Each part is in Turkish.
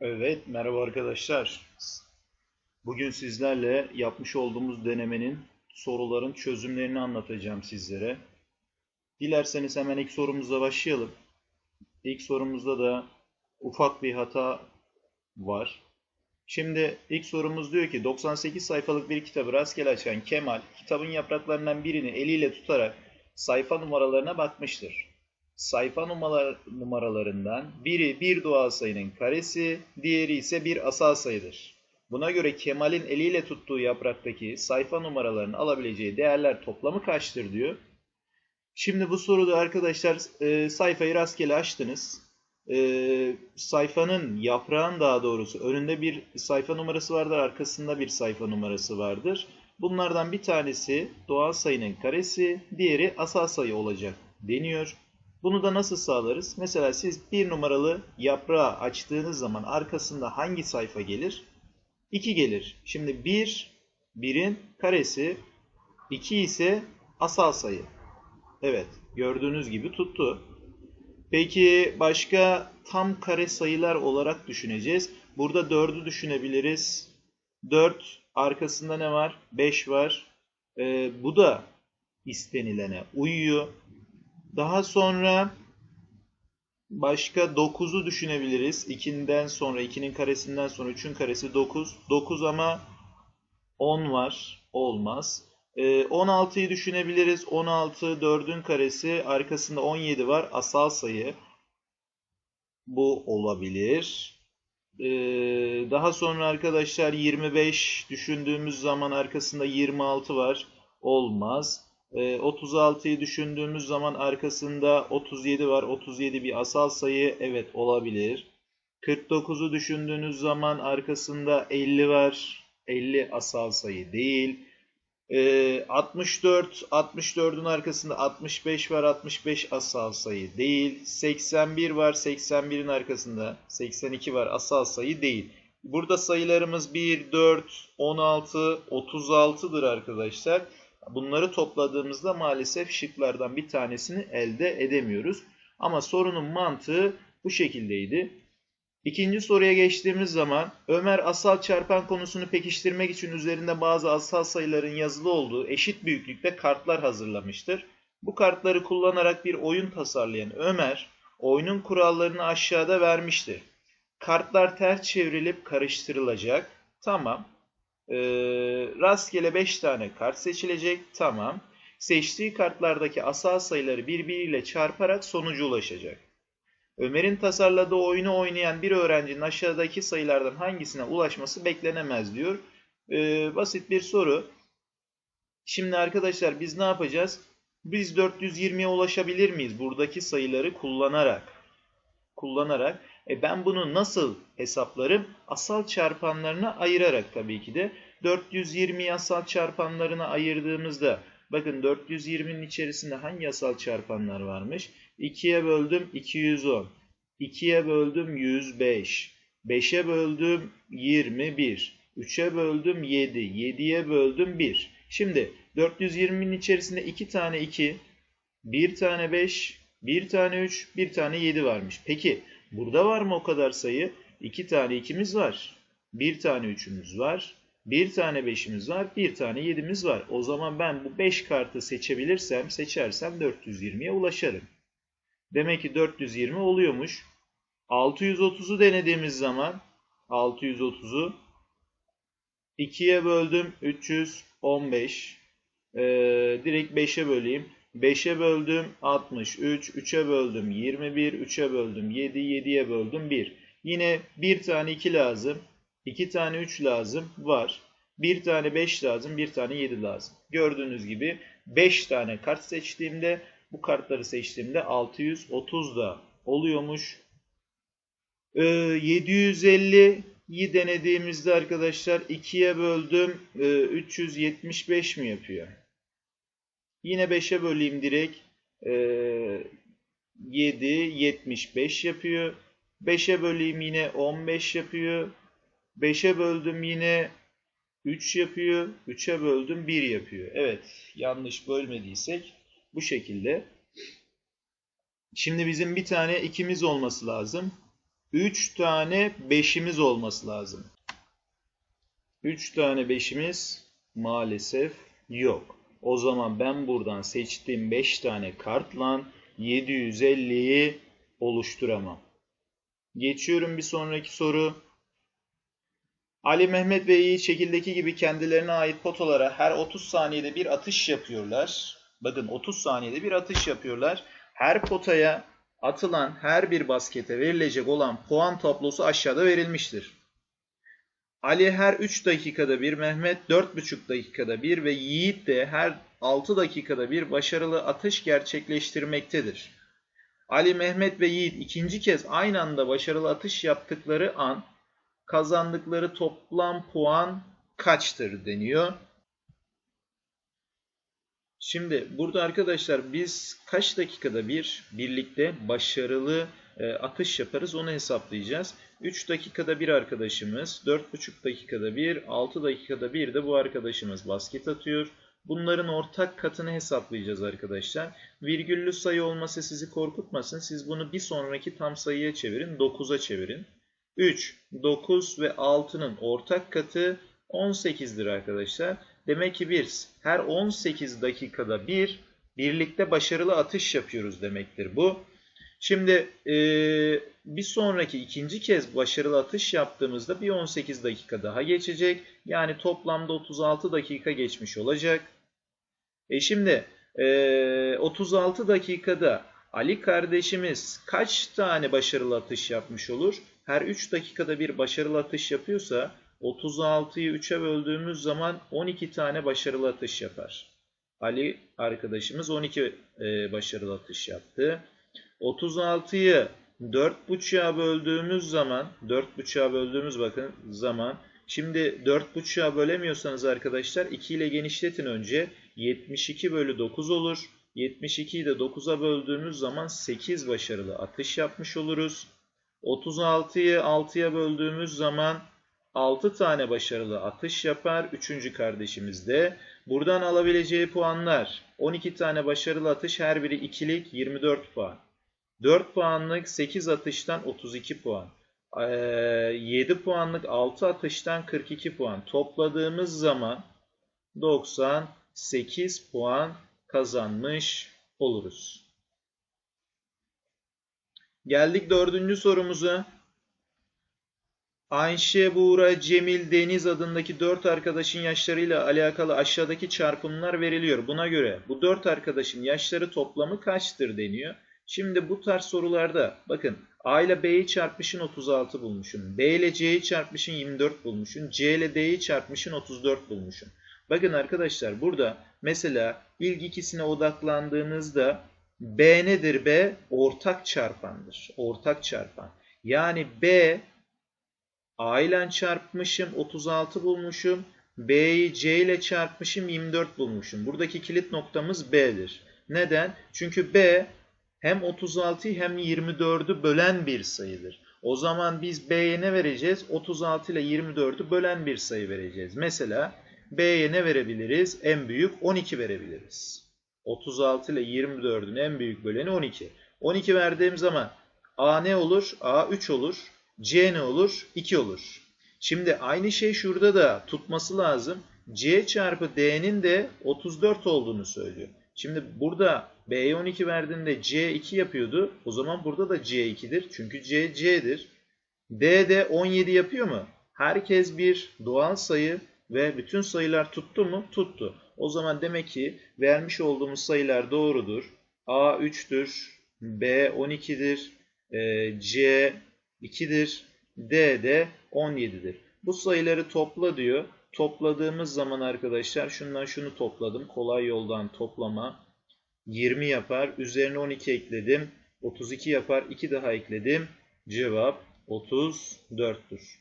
Evet, merhaba arkadaşlar. Bugün sizlerle yapmış olduğumuz denemenin soruların çözümlerini anlatacağım sizlere. Dilerseniz hemen ilk sorumuzla başlayalım. İlk sorumuzda da ufak bir hata var. Şimdi ilk sorumuz diyor ki 98 sayfalık bir kitabı rastgele açan Kemal kitabın yapraklarından birini eliyle tutarak sayfa numaralarına bakmıştır. Sayfa numaralar, numaralarından biri bir doğal sayının karesi, diğeri ise bir asal sayıdır. Buna göre Kemal'in eliyle tuttuğu yapraktaki sayfa numaralarının alabileceği değerler toplamı kaçtır diyor. Şimdi bu soruda arkadaşlar e, sayfayı rastgele açtınız. E, sayfanın, yaprağın daha doğrusu önünde bir sayfa numarası vardır, arkasında bir sayfa numarası vardır. Bunlardan bir tanesi doğal sayının karesi, diğeri asal sayı olacak deniyor. Bunu da nasıl sağlarız? Mesela siz bir numaralı yaprağı açtığınız zaman arkasında hangi sayfa gelir? 2 gelir. Şimdi 1, 1'in karesi, 2 ise asal sayı. Evet, gördüğünüz gibi tuttu. Peki başka tam kare sayılar olarak düşüneceğiz. Burada 4'ü düşünebiliriz. 4 arkasında ne var? 5 var. Ee, bu da istenilene uyuyor. Daha sonra başka 9'u düşünebiliriz. 2'den sonra 2'nin karesinden sonra 3'ün karesi 9. 9 ama 10 var. Olmaz. Ee, 16'yı düşünebiliriz. 16 4'ün karesi arkasında 17 var. Asal sayı. Bu olabilir. Ee, daha sonra arkadaşlar 25 düşündüğümüz zaman arkasında 26 var. Olmaz. 36'yı düşündüğümüz zaman arkasında 37 var. 37 bir asal sayı. Evet olabilir. 49'u düşündüğünüz zaman arkasında 50 var. 50 asal sayı değil. 64, 64'ün arkasında 65 var. 65 asal sayı değil. 81 var. 81'in arkasında 82 var. Asal sayı değil. Burada sayılarımız 1, 4, 16, 36'dır arkadaşlar. Bunları topladığımızda maalesef şıklardan bir tanesini elde edemiyoruz. Ama sorunun mantığı bu şekildeydi. İkinci soruya geçtiğimiz zaman Ömer asal çarpan konusunu pekiştirmek için üzerinde bazı asal sayıların yazılı olduğu eşit büyüklükte kartlar hazırlamıştır. Bu kartları kullanarak bir oyun tasarlayan Ömer oyunun kurallarını aşağıda vermiştir. Kartlar ters çevrilip karıştırılacak. Tamam. Ee, rastgele 5 tane kart seçilecek. Tamam. Seçtiği kartlardaki asal sayıları birbiriyle çarparak sonuca ulaşacak. Ömer'in tasarladığı oyunu oynayan bir öğrencinin aşağıdaki sayılardan hangisine ulaşması beklenemez diyor. Ee, basit bir soru. Şimdi arkadaşlar biz ne yapacağız? Biz 420'ye ulaşabilir miyiz buradaki sayıları kullanarak? Kullanarak. E ben bunu nasıl hesaplarım? Asal çarpanlarına ayırarak tabii ki de. 420'yi asal çarpanlarına ayırdığımızda bakın 420'nin içerisinde hangi asal çarpanlar varmış? 2'ye böldüm 210. 2'ye böldüm 105. 5'e böldüm 21. 3'e böldüm 7. 7'ye böldüm 1. Şimdi 420'nin içerisinde 2 tane 2, 1 tane 5, 1 tane 3, 1 tane 7 varmış. Peki burada var mı o kadar sayı? 2 tane 2'miz var. 1 tane 3'ümüz var. 1 tane 5'imiz var. 1 tane 7'miz var. O zaman ben bu 5 kartı seçebilirsem, seçersem 420'ye ulaşırım. Demek ki 420 oluyormuş. 630'u denediğimiz zaman 630'u 2'ye böldüm 315. Ee, direkt 5'e böleyim. 5'e böldüm 63, 3'e böldüm 21, 3'e böldüm 7, 7'ye böldüm 1. Yine bir tane 2 lazım, 2 tane 3 lazım var. Bir tane 5 lazım, bir tane 7 lazım. Gördüğünüz gibi 5 tane kart seçtiğimde, bu kartları seçtiğimde 630 da oluyormuş. Ee, 750'yi denediğimizde arkadaşlar 2'ye böldüm, ee, 375 mi yapıyor? Yine 5'e böleyim direkt. Ee, 7, 75 yapıyor. 5'e böleyim yine 15 yapıyor. 5'e böldüm yine 3 yapıyor. 3'e böldüm 1 yapıyor. Evet yanlış bölmediysek bu şekilde. Şimdi bizim bir tane ikimiz olması lazım. 3 tane 5'imiz olması lazım. 3 tane 5'imiz maalesef yok. O zaman ben buradan seçtiğim 5 tane kartla 750'yi oluşturamam. Geçiyorum bir sonraki soru. Ali Mehmet ve Yiğit şekildeki gibi kendilerine ait potalara her 30 saniyede bir atış yapıyorlar. Bakın 30 saniyede bir atış yapıyorlar. Her potaya atılan her bir baskete verilecek olan puan tablosu aşağıda verilmiştir. Ali her 3 dakikada bir, Mehmet 4,5 dakikada bir ve Yiğit de her 6 dakikada bir başarılı atış gerçekleştirmektedir. Ali, Mehmet ve Yiğit ikinci kez aynı anda başarılı atış yaptıkları an kazandıkları toplam puan kaçtır deniyor. Şimdi burada arkadaşlar biz kaç dakikada bir birlikte başarılı atış yaparız onu hesaplayacağız. 3 dakikada bir arkadaşımız, 4,5 dakikada bir, 6 dakikada bir de bu arkadaşımız basket atıyor. Bunların ortak katını hesaplayacağız arkadaşlar. Virgüllü sayı olması sizi korkutmasın. Siz bunu bir sonraki tam sayıya çevirin. 9'a çevirin. 3, 9 ve 6'nın ortak katı 18'dir arkadaşlar. Demek ki biz her 18 dakikada bir birlikte başarılı atış yapıyoruz demektir bu. Şimdi e, bir sonraki ikinci kez başarılı atış yaptığımızda bir 18 dakika daha geçecek. Yani toplamda 36 dakika geçmiş olacak. E şimdi e, 36 dakikada Ali kardeşimiz kaç tane başarılı atış yapmış olur? Her 3 dakikada bir başarılı atış yapıyorsa 36'yı 3'e böldüğümüz zaman 12 tane başarılı atış yapar. Ali arkadaşımız 12 e, başarılı atış yaptı. 36'yı 4.5'a böldüğümüz zaman 4.5'a böldüğümüz bakın zaman şimdi 4.5'a bölemiyorsanız arkadaşlar 2 ile genişletin önce 72 bölü 9 olur. 72'yi de 9'a böldüğümüz zaman 8 başarılı atış yapmış oluruz. 36'yı 6'ya böldüğümüz zaman 6 tane başarılı atış yapar. Üçüncü kardeşimiz de. Buradan alabileceği puanlar 12 tane başarılı atış her biri ikilik 24 puan. 4 puanlık 8 atıştan 32 puan. 7 puanlık 6 atıştan 42 puan. Topladığımız zaman 98 puan kazanmış oluruz. Geldik dördüncü sorumuza. Ayşe, Buğra, Cemil, Deniz adındaki dört arkadaşın yaşlarıyla alakalı aşağıdaki çarpımlar veriliyor. Buna göre bu dört arkadaşın yaşları toplamı kaçtır deniyor. Şimdi bu tarz sorularda bakın A ile B'yi çarpmışın 36 bulmuşum. B ile C'yi çarpmışın 24 bulmuşum. C ile D'yi çarpmışın 34 bulmuşum. Bakın arkadaşlar burada mesela ilk ikisine odaklandığınızda B nedir B? Ortak çarpandır. Ortak çarpan. Yani B A ile çarpmışım 36 bulmuşum. B'yi C ile çarpmışım 24 bulmuşum. Buradaki kilit noktamız B'dir. Neden? Çünkü B hem 36'yı hem 24'ü bölen bir sayıdır. O zaman biz B'ye ne vereceğiz? 36 ile 24'ü bölen bir sayı vereceğiz. Mesela B'ye ne verebiliriz? En büyük 12 verebiliriz. 36 ile 24'ün en büyük böleni 12. 12 verdiğim zaman A ne olur? A 3 olur. C ne olur? 2 olur. Şimdi aynı şey şurada da tutması lazım. C çarpı D'nin de 34 olduğunu söylüyor. Şimdi burada B'ye 12 verdiğinde C 2 yapıyordu. O zaman burada da C 2'dir. Çünkü C C'dir. D de 17 yapıyor mu? Herkes bir doğal sayı ve bütün sayılar tuttu mu? Tuttu. O zaman demek ki vermiş olduğumuz sayılar doğrudur. A 3'tür. B 12'dir. E, C 2'dir. D de 17'dir. Bu sayıları topla diyor. Topladığımız zaman arkadaşlar şundan şunu topladım. Kolay yoldan toplama. 20 yapar. Üzerine 12 ekledim. 32 yapar. 2 daha ekledim. Cevap 34'tür.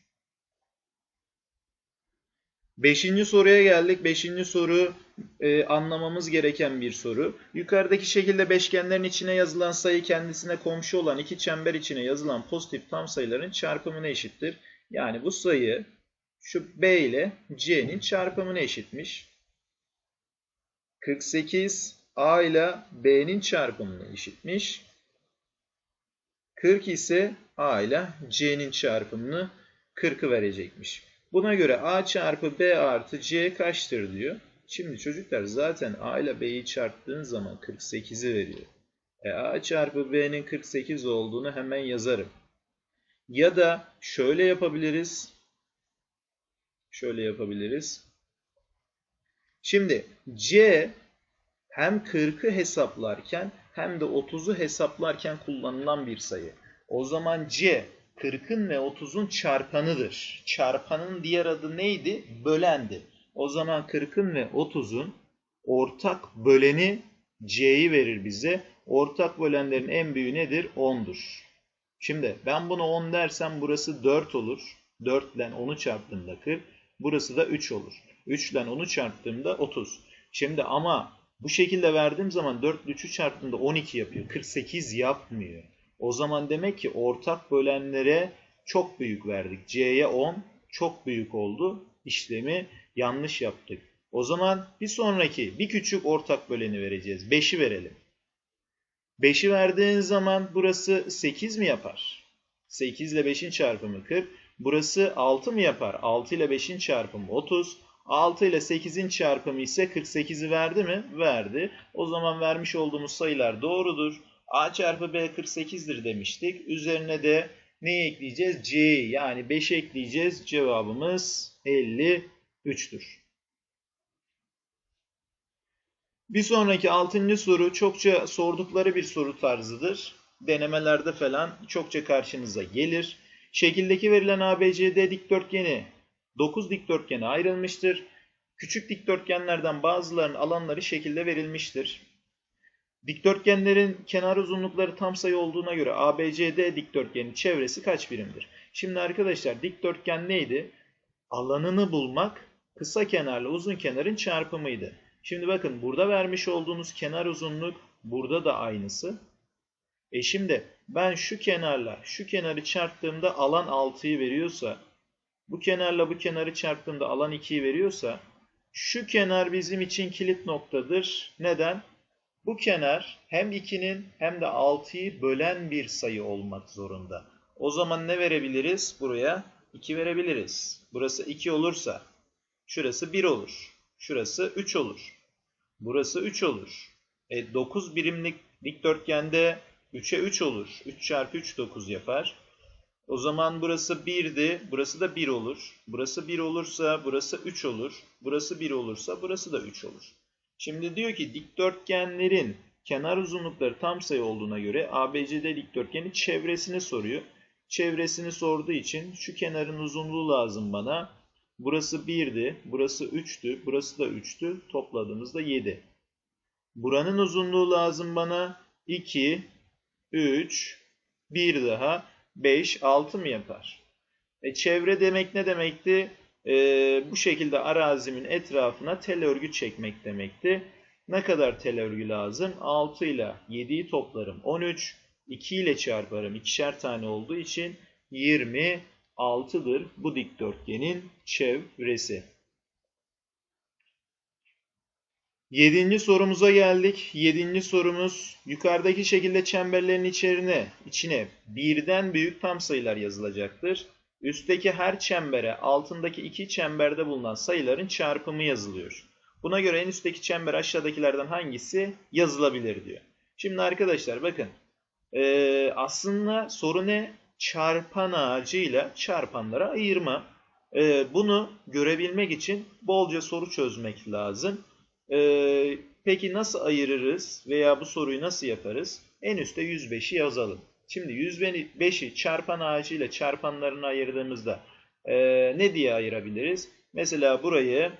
Beşinci soruya geldik. Beşinci soru e, anlamamız gereken bir soru. Yukarıdaki şekilde beşgenlerin içine yazılan sayı kendisine komşu olan iki çember içine yazılan pozitif tam sayıların çarpımına eşittir. Yani bu sayı şu B ile C'nin çarpımına eşitmiş. 48 A ile B'nin çarpımına eşitmiş. 40 ise A ile C'nin çarpımını 40'ı verecekmiş. Buna göre A çarpı B artı C kaçtır diyor. Şimdi çocuklar zaten A ile B'yi çarptığın zaman 48'i veriyor. E A çarpı B'nin 48 olduğunu hemen yazarım. Ya da şöyle yapabiliriz. Şöyle yapabiliriz. Şimdi C hem 40'ı hesaplarken hem de 30'u hesaplarken kullanılan bir sayı. O zaman C 40'ın ve 30'un çarpanıdır. Çarpanın diğer adı neydi? Bölendi. O zaman 40'ın ve 30'un ortak böleni C'yi verir bize. Ortak bölenlerin en büyüğü nedir? 10'dur. Şimdi ben bunu 10 dersem burası 4 olur. 4 ile 10'u çarptığımda 40. Burası da 3 olur. 3 ile 10'u çarptığımda 30. Şimdi ama bu şekilde verdiğim zaman 4 ile 3'ü çarptığımda 12 yapıyor. 48 yapmıyor. O zaman demek ki ortak bölenlere çok büyük verdik. C'ye 10 çok büyük oldu. İşlemi yanlış yaptık. O zaman bir sonraki bir küçük ortak böleni vereceğiz. 5'i verelim. 5'i verdiğin zaman burası 8 mi yapar? 8 ile 5'in çarpımı 40. Burası 6 mı yapar? 6 ile 5'in çarpımı 30. 6 ile 8'in çarpımı ise 48'i verdi mi? Verdi. O zaman vermiş olduğumuz sayılar doğrudur. A çarpı B 48'dir demiştik. Üzerine de neyi ekleyeceğiz? C'yi yani 5 ekleyeceğiz. Cevabımız 53'tür. Bir sonraki 6. soru çokça sordukları bir soru tarzıdır. Denemelerde falan çokça karşınıza gelir. Şekildeki verilen ABCD dikdörtgeni 9 dikdörtgene ayrılmıştır. Küçük dikdörtgenlerden bazılarının alanları şekilde verilmiştir. Dikdörtgenlerin kenar uzunlukları tam sayı olduğuna göre ABCD dikdörtgenin çevresi kaç birimdir? Şimdi arkadaşlar dikdörtgen neydi? Alanını bulmak kısa kenarla uzun kenarın çarpımıydı. Şimdi bakın burada vermiş olduğunuz kenar uzunluk burada da aynısı. E şimdi ben şu kenarla şu kenarı çarptığımda alan 6'yı veriyorsa bu kenarla bu kenarı çarptığımda alan 2'yi veriyorsa şu kenar bizim için kilit noktadır. Neden? Bu kenar hem 2'nin hem de 6'yı bölen bir sayı olmak zorunda. O zaman ne verebiliriz? Buraya 2 verebiliriz. Burası 2 olursa şurası 1 olur. Şurası 3 olur. Burası 3 olur. E 9 birimlik dikdörtgende 3'e 3 olur. 3 çarpı 3 9 yapar. O zaman burası 1'di. Burası da 1 olur. Burası 1 olursa burası 3 olur. Burası 1 olursa burası da 3 olur. Şimdi diyor ki dikdörtgenlerin kenar uzunlukları tam sayı olduğuna göre ABCD dikdörtgenin çevresini soruyor. Çevresini sorduğu için şu kenarın uzunluğu lazım bana. Burası 1'di, burası 3'tü, burası da 3'tü. Topladığımızda 7. Buranın uzunluğu lazım bana 2, 3, 1 daha 5, 6 mı yapar? E, çevre demek ne demekti? E, bu şekilde arazimin etrafına tel örgü çekmek demekti. Ne kadar tel örgü lazım? 6 ile 7'yi toplarım 13, 2 ile çarparım ikişer tane olduğu için 26'dır bu dikdörtgenin çevresi. Yedinci sorumuza geldik. Yedinci sorumuz yukarıdaki şekilde çemberlerin içerine, içine birden büyük tam sayılar yazılacaktır. Üstteki her çembere altındaki iki çemberde bulunan sayıların çarpımı yazılıyor. Buna göre en üstteki çember aşağıdakilerden hangisi yazılabilir diyor. Şimdi arkadaşlar bakın ee, aslında soru ne? Çarpan ağacıyla çarpanlara ayırma. Ee, bunu görebilmek için bolca soru çözmek lazım. Ee, peki nasıl ayırırız veya bu soruyu nasıl yaparız? En üstte 105'i yazalım. Şimdi 105'i çarpan ağacıyla çarpanlarını ayırdığımızda e, ne diye ayırabiliriz? Mesela burayı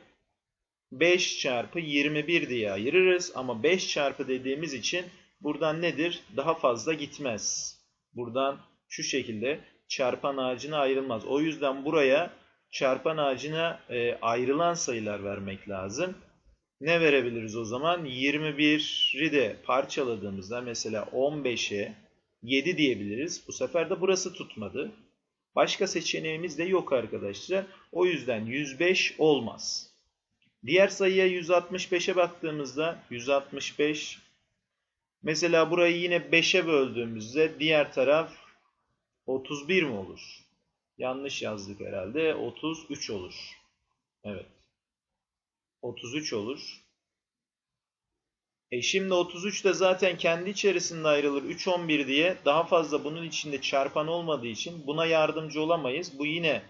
5 çarpı 21 diye ayırırız ama 5 çarpı dediğimiz için buradan nedir? Daha fazla gitmez. Buradan şu şekilde çarpan ağacına ayrılmaz. O yüzden buraya çarpan ağacına e, ayrılan sayılar vermek lazım. Ne verebiliriz o zaman? 21'i de parçaladığımızda mesela 15'e 7 diyebiliriz. Bu sefer de burası tutmadı. Başka seçeneğimiz de yok arkadaşlar. O yüzden 105 olmaz. Diğer sayıya 165'e baktığımızda 165 mesela burayı yine 5'e böldüğümüzde diğer taraf 31 mi olur? Yanlış yazdık herhalde. 33 olur. Evet. 33 olur. E şimdi 33 de zaten kendi içerisinde ayrılır. 3, 11 diye daha fazla bunun içinde çarpan olmadığı için buna yardımcı olamayız. Bu yine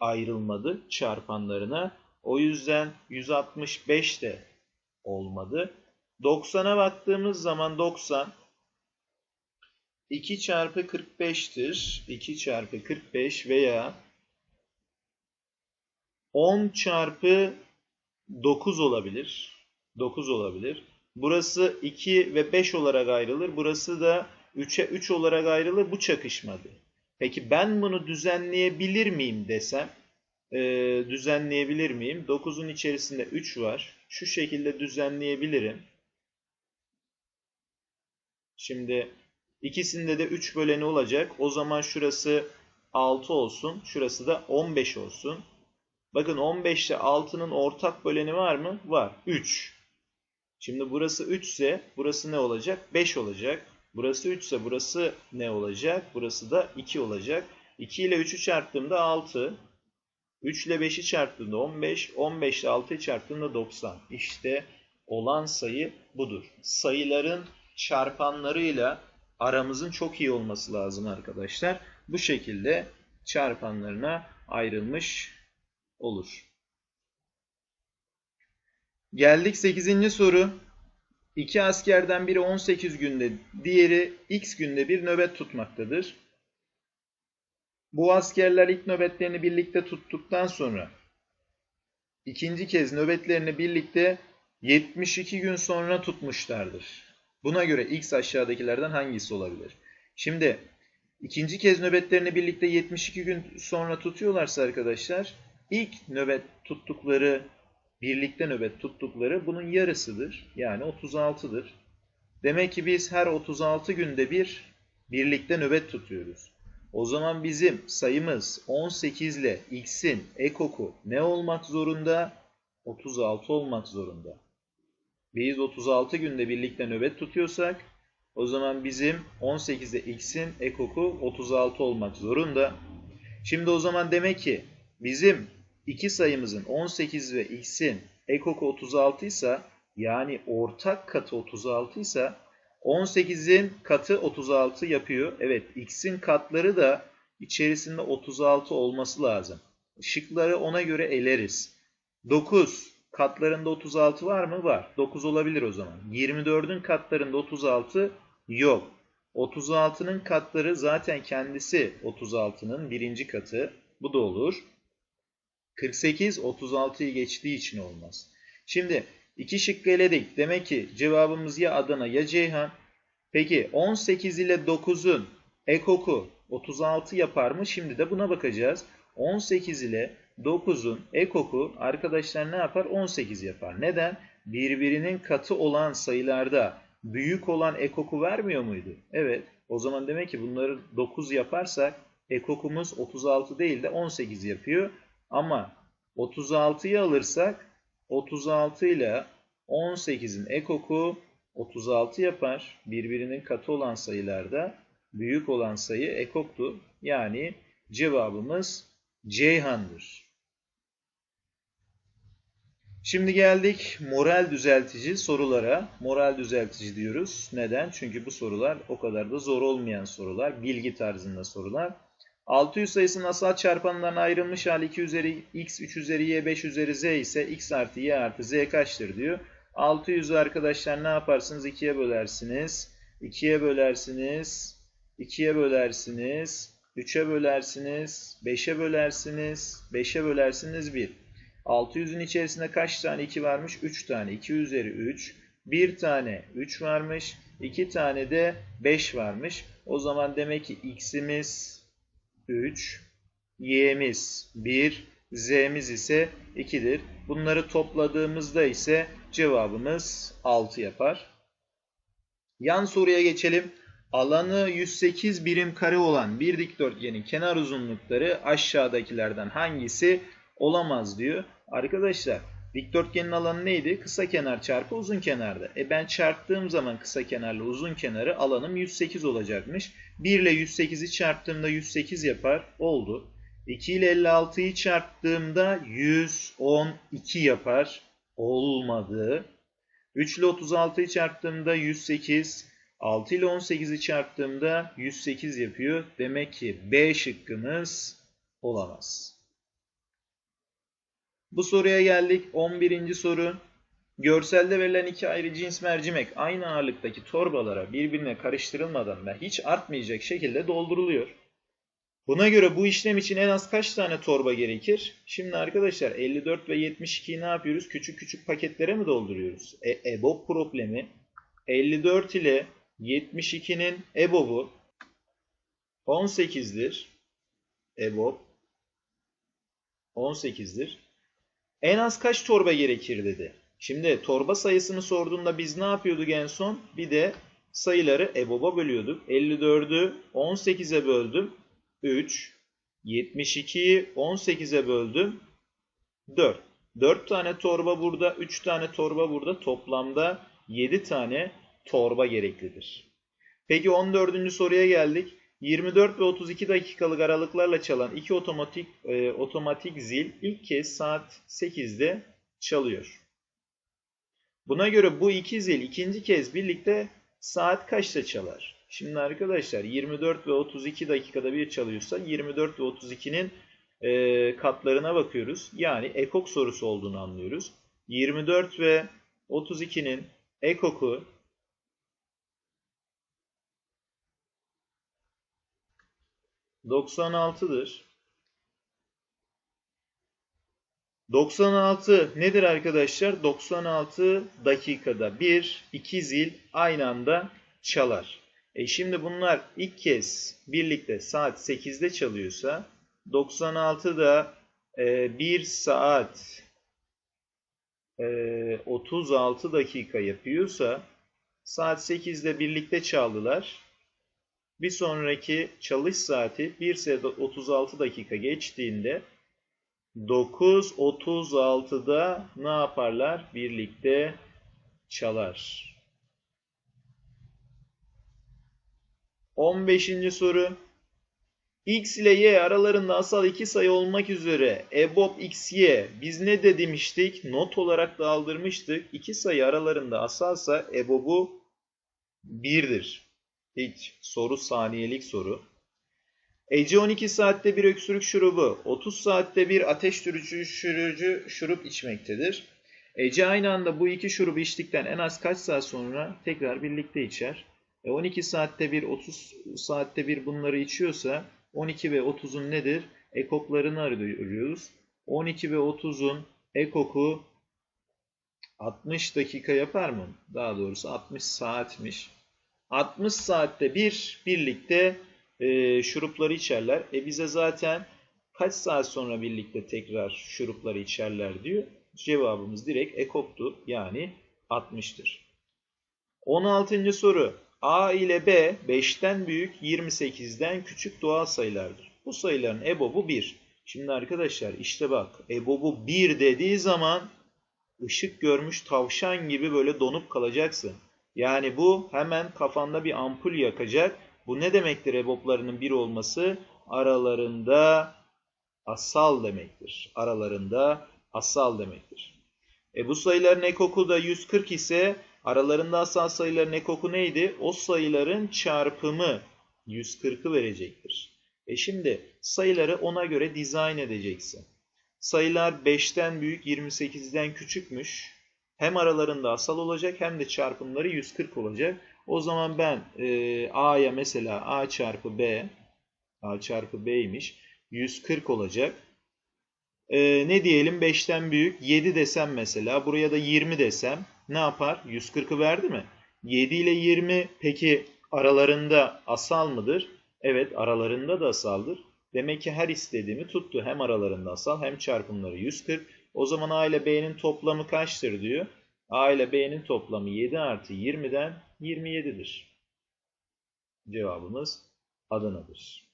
ayrılmadı çarpanlarına. O yüzden 165 de olmadı. 90'a baktığımız zaman 90 2 çarpı 45'tir. 2 çarpı 45 veya 10 çarpı 9 olabilir. 9 olabilir. Burası 2 ve 5 olarak ayrılır. Burası da 3'e 3 olarak ayrılır. Bu çakışmadı. Peki ben bunu düzenleyebilir miyim desem? E, düzenleyebilir miyim? 9'un içerisinde 3 var. Şu şekilde düzenleyebilirim. Şimdi ikisinde de 3 böleni olacak. O zaman şurası 6 olsun. Şurası da 15 olsun. Bakın 15 ile 6'nın ortak böleni var mı? Var. 3. Şimdi burası 3 ise burası ne olacak? 5 olacak. Burası 3 ise burası ne olacak? Burası da 2 olacak. 2 ile 3'ü çarptığımda 6. 3 ile 5'i çarptığımda 15. 15 ile 6'yı çarptığımda 90. İşte olan sayı budur. Sayıların çarpanlarıyla aramızın çok iyi olması lazım arkadaşlar. Bu şekilde çarpanlarına ayrılmış olur. Geldik 8. soru. İki askerden biri 18 günde, diğeri x günde bir nöbet tutmaktadır. Bu askerler ilk nöbetlerini birlikte tuttuktan sonra ikinci kez nöbetlerini birlikte 72 gün sonra tutmuşlardır. Buna göre x aşağıdakilerden hangisi olabilir? Şimdi ikinci kez nöbetlerini birlikte 72 gün sonra tutuyorlarsa arkadaşlar ilk nöbet tuttukları birlikte nöbet tuttukları bunun yarısıdır. Yani 36'dır. Demek ki biz her 36 günde bir birlikte nöbet tutuyoruz. O zaman bizim sayımız 18 ile x'in ekoku ne olmak zorunda? 36 olmak zorunda. Biz 36 günde birlikte nöbet tutuyorsak o zaman bizim 18'de x'in ekoku 36 olmak zorunda. Şimdi o zaman demek ki bizim iki sayımızın 18 ve x'in ekoku 36 ise yani ortak katı 36 ise 18'in katı 36 yapıyor. Evet x'in katları da içerisinde 36 olması lazım. Şıkları ona göre eleriz. 9 katlarında 36 var mı? Var. 9 olabilir o zaman. 24'ün katlarında 36 yok. 36'nın katları zaten kendisi 36'nın birinci katı. Bu da olur. 48 36'yı geçtiği için olmaz. Şimdi iki şıkkı eledik. Demek ki cevabımız ya Adana ya Ceyhan. Peki 18 ile 9'un ekoku 36 yapar mı? Şimdi de buna bakacağız. 18 ile 9'un ekoku arkadaşlar ne yapar? 18 yapar. Neden? Birbirinin katı olan sayılarda büyük olan ekoku vermiyor muydu? Evet. O zaman demek ki bunları 9 yaparsak ekokumuz 36 değil de 18 yapıyor. Ama 36'yı alırsak 36 ile 18'in ekoku 36 yapar. Birbirinin katı olan sayılarda büyük olan sayı ekoktu. Yani cevabımız Ceyhan'dır. Şimdi geldik moral düzeltici sorulara. Moral düzeltici diyoruz. Neden? Çünkü bu sorular o kadar da zor olmayan sorular. Bilgi tarzında sorular. 600 sayısının asal çarpanlarına ayrılmış hali 2 üzeri x, 3 üzeri y, 5 üzeri z ise x artı y artı z kaçtır diyor. 600'ü arkadaşlar ne yaparsınız? 2'ye bölersiniz. 2'ye bölersiniz. 2'ye bölersiniz. 3'e bölersiniz. 5'e bölersiniz. 5'e bölersiniz 1. 600'ün içerisinde kaç tane 2 varmış? 3 tane. 2 üzeri 3. 1 tane 3 varmış. 2 tane de 5 varmış. O zaman demek ki x'imiz 3, y'miz 1, z'miz ise 2'dir. Bunları topladığımızda ise cevabımız 6 yapar. Yan soruya geçelim. Alanı 108 birim kare olan bir dikdörtgenin kenar uzunlukları aşağıdakilerden hangisi olamaz diyor. Arkadaşlar Dikdörtgenin alanı neydi? Kısa kenar çarpı uzun kenarda. E ben çarptığım zaman kısa kenarla uzun kenarı alanım 108 olacakmış. 1 ile 108'i çarptığımda 108 yapar. Oldu. 2 ile 56'yı çarptığımda 112 yapar. Olmadı. 3 ile 36'yı çarptığımda 108. 6 ile 18'i çarptığımda 108 yapıyor. Demek ki B şıkkımız olamaz. Bu soruya geldik. 11. soru. Görselde verilen iki ayrı cins mercimek aynı ağırlıktaki torbalara birbirine karıştırılmadan ve hiç artmayacak şekilde dolduruluyor. Buna göre bu işlem için en az kaç tane torba gerekir? Şimdi arkadaşlar 54 ve 72'yi ne yapıyoruz? Küçük küçük paketlere mi dolduruyoruz? E, EBOB problemi 54 ile 72'nin EBOB'u 18'dir. EBOB 18'dir. En az kaç torba gerekir dedi. Şimdi torba sayısını sorduğunda biz ne yapıyorduk en son? Bir de sayıları EBOB'a bölüyorduk. 54'ü 18'e böldüm. 3. 72'yi 18'e böldüm. 4. 4 tane torba burada, 3 tane torba burada. Toplamda 7 tane torba gereklidir. Peki 14. soruya geldik. 24 ve 32 dakikalık aralıklarla çalan iki otomatik e, otomatik zil ilk kez saat 8'de çalıyor. Buna göre bu iki zil ikinci kez birlikte saat kaçta çalar? Şimdi arkadaşlar 24 ve 32 dakikada bir çalıyorsa 24 ve 32'nin e, katlarına bakıyoruz. Yani ekok sorusu olduğunu anlıyoruz. 24 ve 32'nin ekoku 96'dır. 96 nedir arkadaşlar? 96 dakikada bir iki zil aynı anda çalar. E şimdi bunlar ilk kez birlikte saat 8'de çalıyorsa 96 da e, 1 saat e, 36 dakika yapıyorsa saat 8'de birlikte çaldılar. Bir sonraki çalış saati 1 saat 36 dakika geçtiğinde 9.36'da ne yaparlar? Birlikte çalar. 15. soru. X ile Y aralarında asal iki sayı olmak üzere EBOB XY biz ne de demiştik? Not olarak da aldırmıştık. İki sayı aralarında asalsa EBOB'u 1'dir. İlk soru saniyelik soru. Ece 12 saatte bir öksürük şurubu, 30 saatte bir ateş düşürücü şurup içmektedir. Ece aynı anda bu iki şurubu içtikten en az kaç saat sonra tekrar birlikte içer? E 12 saatte bir, 30 saatte bir bunları içiyorsa 12 ve 30'un nedir? Ekoklarını arıyoruz. 12 ve 30'un ekoku 60 dakika yapar mı? Daha doğrusu 60 saatmiş. 60 saatte bir birlikte e, şurupları içerler. E bize zaten kaç saat sonra birlikte tekrar şurupları içerler diyor. Cevabımız direkt ekoptu. Yani 60'tır. 16. soru. A ile B 5'ten büyük 28'den küçük doğal sayılardır. Bu sayıların EBOB'u 1. Şimdi arkadaşlar işte bak EBOB'u 1 dediği zaman ışık görmüş tavşan gibi böyle donup kalacaksın. Yani bu hemen kafanda bir ampul yakacak. Bu ne demektir EBOB'larının 1 olması? Aralarında asal demektir. Aralarında asal demektir. E bu sayıların ekoku da 140 ise aralarında asal sayıların ekoku neydi? O sayıların çarpımı 140'ı verecektir. E şimdi sayıları ona göre dizayn edeceksin. Sayılar 5'ten büyük 28'den küçükmüş. Hem aralarında asal olacak hem de çarpımları 140 olacak. O zaman ben e, A'ya mesela A çarpı B A çarpı B'ymiş. 140 olacak. E, ne diyelim 5'ten büyük 7 desem mesela. Buraya da 20 desem ne yapar? 140'ı verdi mi? 7 ile 20 peki aralarında asal mıdır? Evet aralarında da asaldır. Demek ki her istediğimi tuttu. Hem aralarında asal hem çarpımları 140. O zaman A ile B'nin toplamı kaçtır diyor. A ile B'nin toplamı 7 artı 20'den 27'dir. Cevabımız Adana'dır.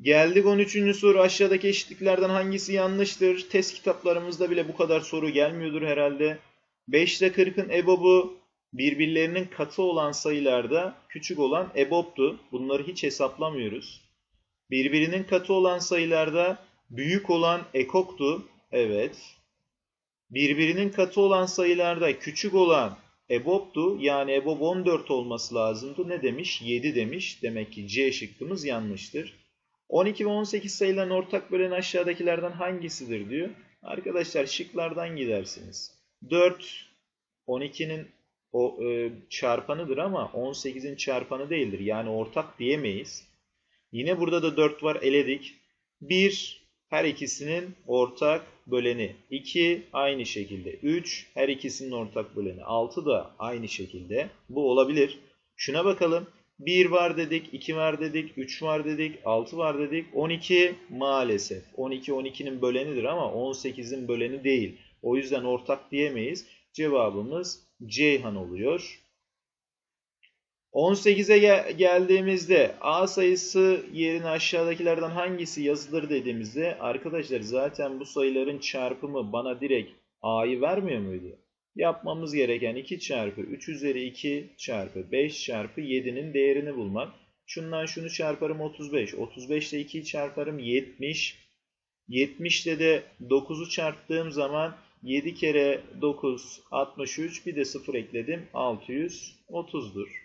Geldik 13. soru. Aşağıdaki eşitliklerden hangisi yanlıştır? Test kitaplarımızda bile bu kadar soru gelmiyordur herhalde. 5 ile 40'ın ebobu birbirlerinin katı olan sayılarda küçük olan eboptu. Bunları hiç hesaplamıyoruz. Birbirinin katı olan sayılarda büyük olan ekoktu. Evet. Birbirinin katı olan sayılarda küçük olan eboptu. Yani ebob 14 olması lazımdı. Ne demiş? 7 demiş. Demek ki C şıkkımız yanlıştır. 12 ve 18 sayıların ortak bölen aşağıdakilerden hangisidir diyor. Arkadaşlar şıklardan gidersiniz. 4 12'nin o e, çarpanıdır ama 18'in çarpanı değildir. Yani ortak diyemeyiz. Yine burada da 4 var eledik. 1 her ikisinin ortak böleni. 2 aynı şekilde. 3 her ikisinin ortak böleni. 6 da aynı şekilde. Bu olabilir. Şuna bakalım. 1 var dedik, 2 var dedik, 3 var dedik, 6 var dedik. 12 maalesef. 12 12'nin bölenidir ama 18'in böleni değil. O yüzden ortak diyemeyiz. Cevabımız Ceyhan oluyor. 18'e gel geldiğimizde A sayısı yerine aşağıdakilerden hangisi yazılır dediğimizde arkadaşlar zaten bu sayıların çarpımı bana direkt A'yı vermiyor muydu? Yapmamız gereken 2 çarpı 3 üzeri 2 çarpı 5 çarpı 7'nin değerini bulmak. Şundan şunu çarparım 35. 35 ile 2'yi çarparım 70. 70 ile de 9'u çarptığım zaman 7 kere 9 63 bir de 0 ekledim 630'dur.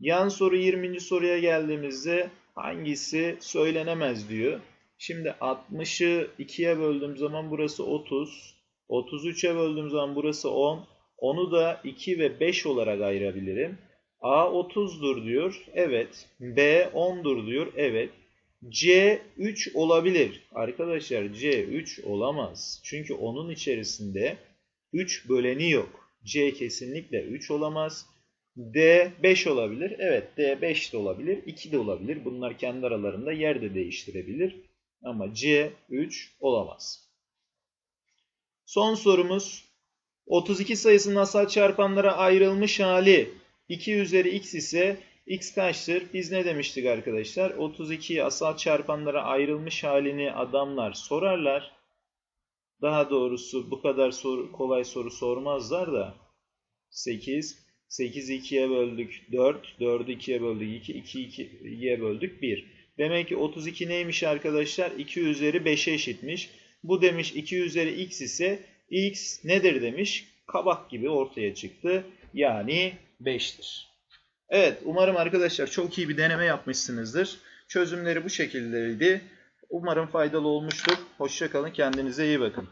Yan soru 20. soruya geldiğimizde hangisi söylenemez diyor. Şimdi 60'ı 2'ye böldüğüm zaman burası 30. 33'e böldüğüm zaman burası 10. Onu da 2 ve 5 olarak ayırabilirim. A 30'dur diyor. Evet. B 10'dur diyor. Evet. C 3 olabilir. Arkadaşlar C 3 olamaz. Çünkü onun içerisinde 3 böleni yok. C kesinlikle 3 olamaz. D 5 olabilir. Evet D 5 de olabilir. 2 de olabilir. Bunlar kendi aralarında yer de değiştirebilir. Ama C 3 olamaz. Son sorumuz 32 sayısının asal çarpanlara ayrılmış hali 2 üzeri x ise x kaçtır? Biz ne demiştik arkadaşlar? 32'yi asal çarpanlara ayrılmış halini adamlar sorarlar. Daha doğrusu bu kadar soru, kolay soru sormazlar da 8 8'i 2'ye böldük 4, 4'ü 2'ye böldük 2, 2 2'ye böldük 1. Demek ki 32 neymiş arkadaşlar? 2 üzeri 5'e eşitmiş. Bu demiş 2 üzeri x ise x nedir demiş. Kabak gibi ortaya çıktı. Yani 5'tir. Evet umarım arkadaşlar çok iyi bir deneme yapmışsınızdır. Çözümleri bu şekildeydi. Umarım faydalı olmuştur. Hoşçakalın kendinize iyi bakın.